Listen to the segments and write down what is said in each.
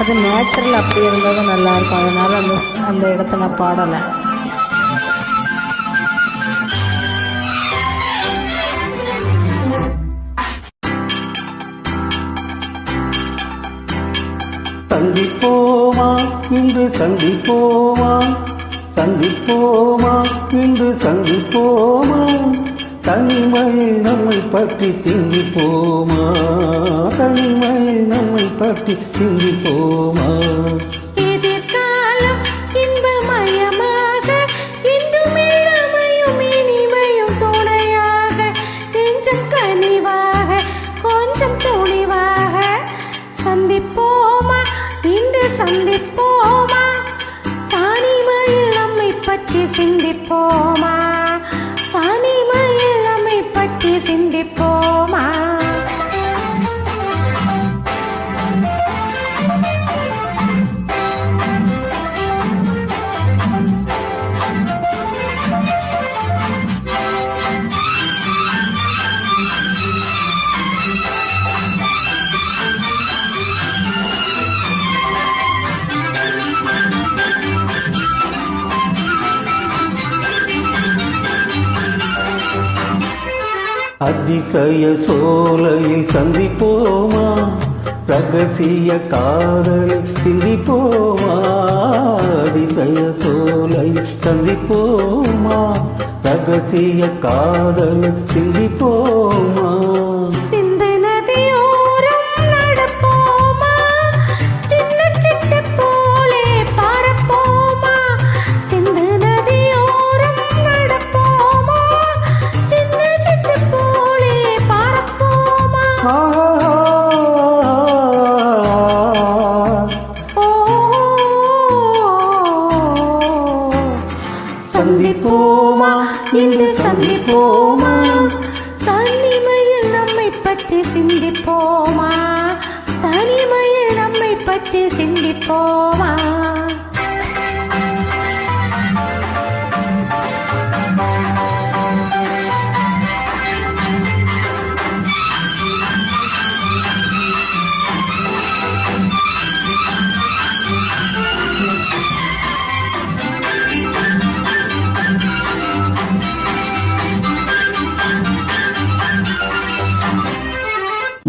அது நேச்சுரல் அப்படி இருந்ததும் நல்லா இருக்கும். அதனால அந்த அந்த இடத்த நான் பாடலை. சந்திப்போமா? இன்று சந்திப்போமா? சந்திப்போமா? இன்று சந்திப்போமா? தனிமையில் நம்மை பற்றி சிந்திப்போமா? தனிமையில் நம்மை பற்றி சிந்திப்போமா? எதிர்காலம் சந்திப்போமா? தனிமையில் நம்மை பற்றி சிந்திப்போமா? அதிசய சோலையில் சந்திப்போமா? ரகசிய காதலை சிந்திப்போமா? அதிசய சோலையில் சந்திப்போமா? ரகசிய காதலை சிந்திப்போமா? இன்று சந்திப்போமா? தனிமையில் நம்மை பற்றி சிந்திப்போமா? தனிமையில் நம்மை பற்றி சிந்திப்போமா?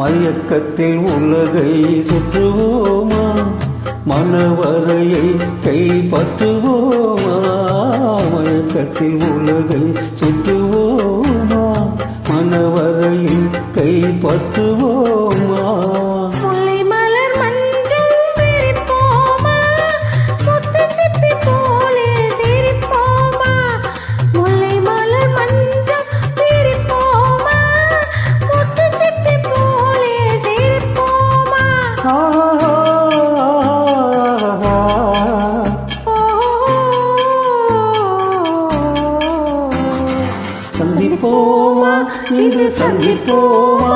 மயக்கத்தில் உலகை சுற்றுவோமா? மனவரையை கைப்பற்றுவோமா? மயக்கத்தில் உலகை சுற்றுவோமா? மனவரையில் கைப்பற்று சந்திப்போமா இன்று சந்திப்போமா